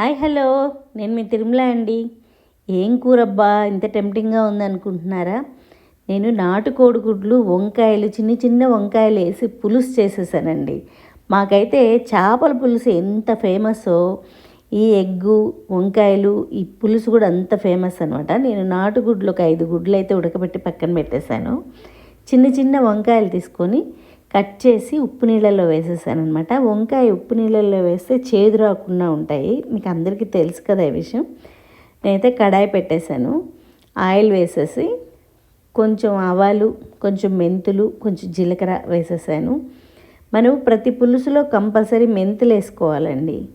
Hi hello. నేను మీ తిరుమల అండి. ఏం కూరబ్బా? ఇంత టెంప్టింగ్గా ఉందనుకుంటున్నారా? నేను నాటుకోడి గుడ్లు వంకాయలు చిన్న చిన్న వంకాయలు వేసి పులుసు చేసేసానండి. మాకైతే చేపల పులుసు ఎంత ఫేమస్సో ఈ ఎగ్గు వంకాయలు ఈ పులుసు కూడా అంత ఫేమస్ అనమాట నేను నాటుగుడ్లు ఒక ఐదు గుడ్లు అయితే ఉడకబెట్టి పక్కన పెట్టేశాను. చిన్న చిన్న వంకాయలు తీసుకొని కట్ చేసి ఉప్పు నీళ్ళల్లో వేసేసాను అనమాట వంకాయ ఉప్పు నీళ్ళల్లో వేస్తే చేదు రాకుండా ఉంటాయి. మీకు అందరికీ తెలుసు కదా ఈ విషయం. నేనైతే కడాయి పెట్టేశాను. ఆయిల్ వేసేసి కొంచెం ఆవాలు కొంచెం మెంతులు కొంచెం జీలకర్ర వేసేసాను. మనం ప్రతి పులుసులో కంపల్సరీ మెంతులు వేసుకోవాలండి.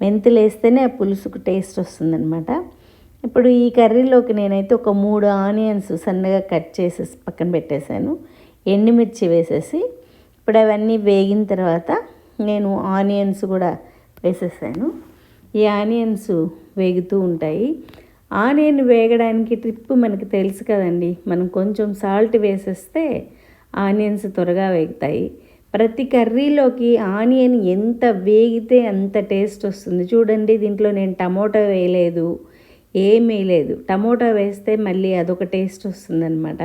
మెంతులు వేస్తేనే ఆ పులుసుకు టేస్ట్ వస్తుందన్నమాట. ఇప్పుడు ఈ కర్రీలోకి నేనైతే ఒక మూడు ఆనియన్స్ సన్నగా కట్ చేసేసి పక్కన పెట్టేశాను. ఎండుమిర్చి వేసేసి ఇప్పుడు అవన్నీ వేగిన తర్వాత నేను ఆనియన్స్ కూడా వేసేసాను. ఈ ఆనియన్స్ వేగుతూ ఉంటాయి. ఆనియన్ వేగడానికి ట్రిప్ మనకి తెలుసు కదండి. మనం కొంచెం సాల్ట్ వేసేస్తే ఆనియన్స్ త్వరగా వేగుతాయి. ప్రతి కర్రీలోకి ఆనియన్ ఎంత వేగితే అంత టేస్ట్ వస్తుంది. చూడండి దీంట్లో నేను టమోటా వేయలేదు ఏం వేయలేదు టమోటా వేస్తే మళ్ళీ అదొక టేస్ట్ వస్తుందన్నమాట.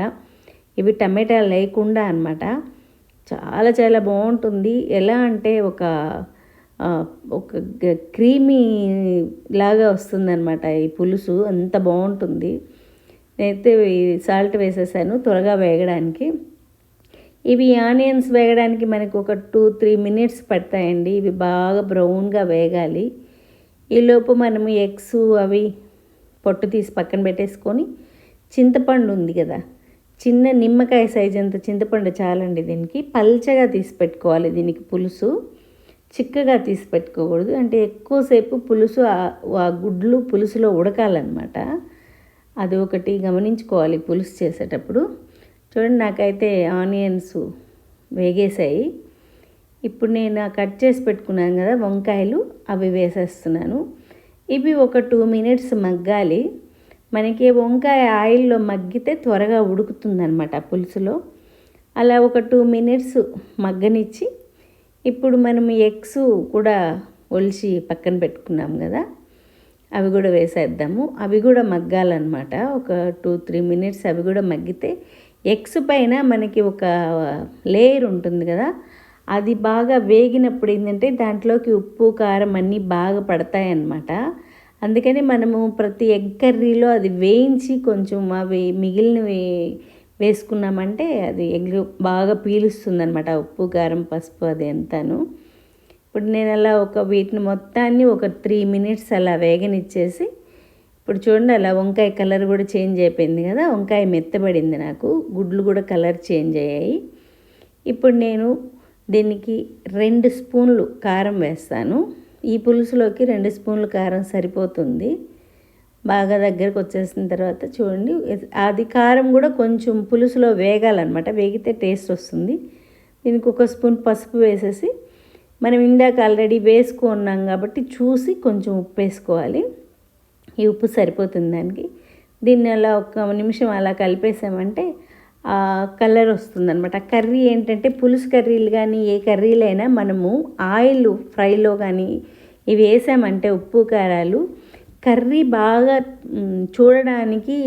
ఇవి టమాటా లేకుండా అనమాట చాలా చాలా బాగుంటుంది. ఎలా అంటే ఒక ఒక క్రీమీ లాగా వస్తుందన్నమాట ఈ పులుసు. అంత బాగుంటుంది. నేనైతే సాల్ట్ వేసేసాను త్వరగా వేగడానికి. ఇవి ఆనియన్స్ వేగడానికి మనకు ఒక టూ త్రీ మినిట్స్ పడతాయండి. ఇవి బాగా బ్రౌన్గా వేగాలి. ఈలోపు మనము ఎగ్స్ అవి పొట్టు తీసి పక్కన పెట్టేసుకొని చింతపండు ఉంది కదా చిన్న నిమ్మకాయ సైజ్ అంత చింతపండు చాలండి దీనికి. పల్చగా తీసి పెట్టుకోవాలి దీనికి పులుసు. చిక్కగా తీసి పెట్టుకోకూడదు. అంటే ఎక్కువసేపు పులుసు ఆ గుడ్లు పులుసులో ఉడకాలన్నమాట. అది ఒకటి గమనించుకోవాలి పులుసు చేసేటప్పుడు. చూడండి నాకైతే ఆనియన్స్ వేగేసాయి ఇప్పుడు నేను కట్ చేసి పెట్టుకున్నాను కదా వంకాయలు అవి వేసేస్తున్నాను. ఇవి ఒక టూ మినిట్స్ మగ్గాలి. మనకి వంకాయ ఆయిల్లో మగ్గితే త్వరగా ఉడుకుతుందనమాట పులుసులో. అలా ఒక టూ మినిట్స్ మగ్గనిచ్చి ఇప్పుడు మనం ఎగ్స్ కూడా ఒలిచి పక్కన పెట్టుకున్నాం కదా అవి కూడా వేసేద్దాము. అవి కూడా మగ్గాలన్నమాట. ఒక టూ త్రీ మినిట్స్ అవి కూడా మగ్గితే ఎగ్స్ పైన మనకి ఒక లేయర్ ఉంటుంది కదా అది బాగా వేగినప్పుడు ఏంటంటే దాంట్లోకి ఉప్పు కారం అన్నీ బాగా పడతాయి అన్నమాట అందుకని మనము ప్రతి ఎగ్ కర్రీలో అది వేయించి కొంచెం అవి మిగిలినవి వేసుకున్నామంటే అది ఎగ్ బాగా పీలుస్తుంది అనమాట ఉప్పు కారం పసుపు అది ఎంతను ఇప్పుడు నేను అలా ఒక వీటిని మొత్తాన్ని ఒక త్రీ మినిట్స్ అలా వేగనిచ్చేసి ఇప్పుడు చూడండి అలా వంకాయ కలర్ కూడా చేంజ్ అయిపోయింది కదా వంకాయ మెత్తబడింది నాకు గుడ్లు కూడా కలర్ చేంజ్ అయ్యాయి. ఇప్పుడు నేను దీనికి రెండు స్పూన్లు కారం వేస్తాను. ఈ పులుసులోకి రెండు స్పూన్లు కారం సరిపోతుంది. బాగా దగ్గరకు వచ్చేసిన తర్వాత చూడండి అది కారం కూడా కొంచెం పులుసులో వేగాలన్నమాట. వేగితే టేస్ట్ వస్తుంది. దీనికి ఒక స్పూన్ పసుపు వేసేసి మనం ఇందాక ఆల్రెడీ వేసుకున్నాం కాబట్టి చూసి కొంచెం ఉప్పు వేసుకోవాలి. ఈ ఉప్పు సరిపోతుంది దానికి. దీన్ని అలా ఒక నిమిషం అలా కలిపేసామంటే కలర్ వస్తుంది అనమాట కర్రీ ఏంటంటే పులుసు కర్రీలు కానీ ఏ కర్రీలైనా మనము ఆయిల్ ఫ్రైలో కానీ ఇవి వేసామంటే ఉప్పు కారాలు కర్రీ బాగా చూడడానికి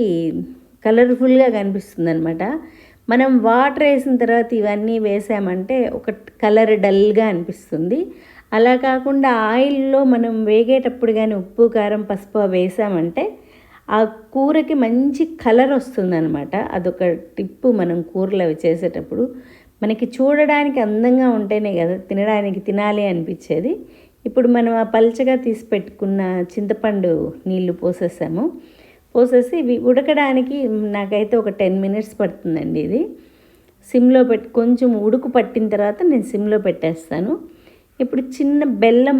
కలర్ఫుల్గా కనిపిస్తుంది అనమాట మనం వాటర్ వేసిన తర్వాత ఇవన్నీ వేసామంటే ఒక కలర్ డల్గా అనిపిస్తుంది. అలా కాకుండా ఆయిల్లో మనం వేగేటప్పుడు కానీ ఉప్పు కారం పసుపు వేసామంటే ఆ కూరకి మంచి కలర్ వస్తుందనమాట అదొక టిప్పు మనం కూరలు అవి చేసేటప్పుడు. మనకి చూడడానికి అందంగా ఉంటేనే కదా తినడానికి తినాలి అనిపించేది. ఇప్పుడు మనం ఆ పల్చగా తీసి పెట్టుకున్న చింతపండు నీళ్ళు పోసేసాము. పోసేసి ఇవి ఉడకడానికి నాకైతే ఒక టెన్ మినిట్స్ పడుతుందండి ఇది. సిమ్లో పెట్టి కొంచెం ఉడుకు పట్టిన తర్వాత నేను సిమ్లో పెట్టేస్తాను. ఇప్పుడు చిన్న బెల్లం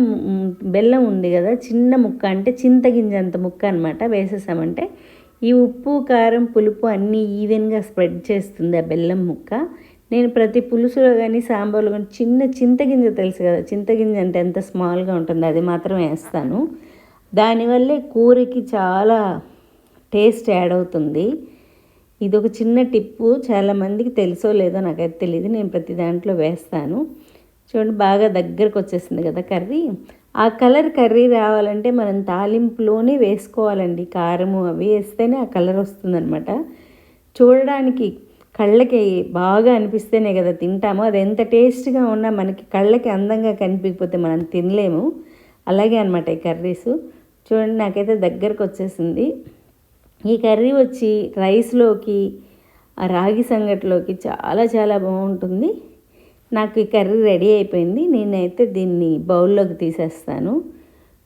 బెల్లం ఉంది కదా చిన్న ముక్క అంటే చింతగింజ అంత ముక్క అనమాట వేసేసామంటే ఈ ఉప్పు కారం పులుపు అన్నీ ఈవెన్గా స్ప్రెడ్ చేస్తుంది ఆ బెల్లం ముక్క. నేను ప్రతి పులుసులో కానీ సాంబార్లో కానీ చిన్న చింతగింజ తెలుసు కదా చింతగింజ అంటే ఎంత స్మాల్గా ఉంటుంది అది మాత్రం వేస్తాను. దానివల్లే కూరకి చాలా టేస్ట్ యాడ్ అవుతుంది. ఇది ఒక చిన్న టిప్పు చాలామందికి తెలుసో లేదో నాకైతే తెలియదు నేను ప్రతి దాంట్లో వేస్తాను. చూడండి బాగా దగ్గరకు వచ్చేసింది కదా కర్రీ. ఆ కలర్ కర్రీ రావాలంటే మనం తాలింపులోనే వేసుకోవాలండి. కారము అవి వేస్తేనే ఆ కలర్ వస్తుందన్నమాట. చూడడానికి కళ్ళకి బాగా అనిపిస్తేనే కదా తింటాము. అది ఎంత టేస్ట్గా ఉన్నా మనకి కళ్ళకి అందంగా కనిపించకపోతే మనం తినలేము. అలాగే అనమాట ఈ కర్రీస్. చూడండి నాకైతే దగ్గరకు వచ్చేసింది. ఈ కర్రీ వచ్చి రైస్లోకి ఆ రాగి సంగటిలోకి చాలా చాలా బాగుంటుంది. నాకు ఈ కర్రీ రెడీ అయిపోయింది. నేనైతే దీన్ని బౌల్లోకి తీసేస్తాను.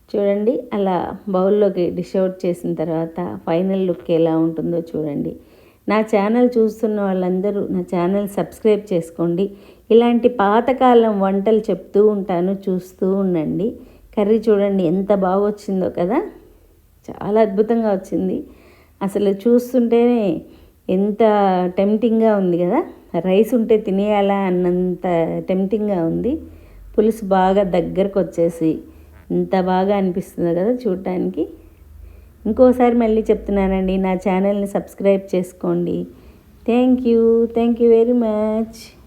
చూడండి అలా బౌల్లోకి డిష్ అవుట్ చేసిన తర్వాత ఫైనల్ లుక్ ఎలా ఉంటుందో చూడండి. నా ఛానల్ చూస్తున్న వాళ్ళందరూ నా ఛానల్ సబ్స్క్రైబ్ చేసుకోండి. ఇలాంటి పాతకాలం వంటలు చెప్తూ ఉంటాను చూస్తూ ఉండండి. కర్రీ చూడండి ఎంత బాగా వచ్చిందో కదా. చాలా అద్భుతంగా వచ్చింది. అసలు చూస్తుంటేనే ఎంత టెంప్టింగ్గా ఉంది కదా? రైస్ ఉంటే తినేయాలా అన్నంత టెంప్టింగ్గా ఉంది. పులుసు బాగా దగ్గరకు వచ్చేసి ఇంత బాగా అనిపిస్తుంది కదా చూడటానికి ఇంకోసారి మళ్ళీ చెప్తున్నానండి నా ఛానల్ని సబ్స్క్రైబ్ చేసుకోండి. Thank you thank you very much.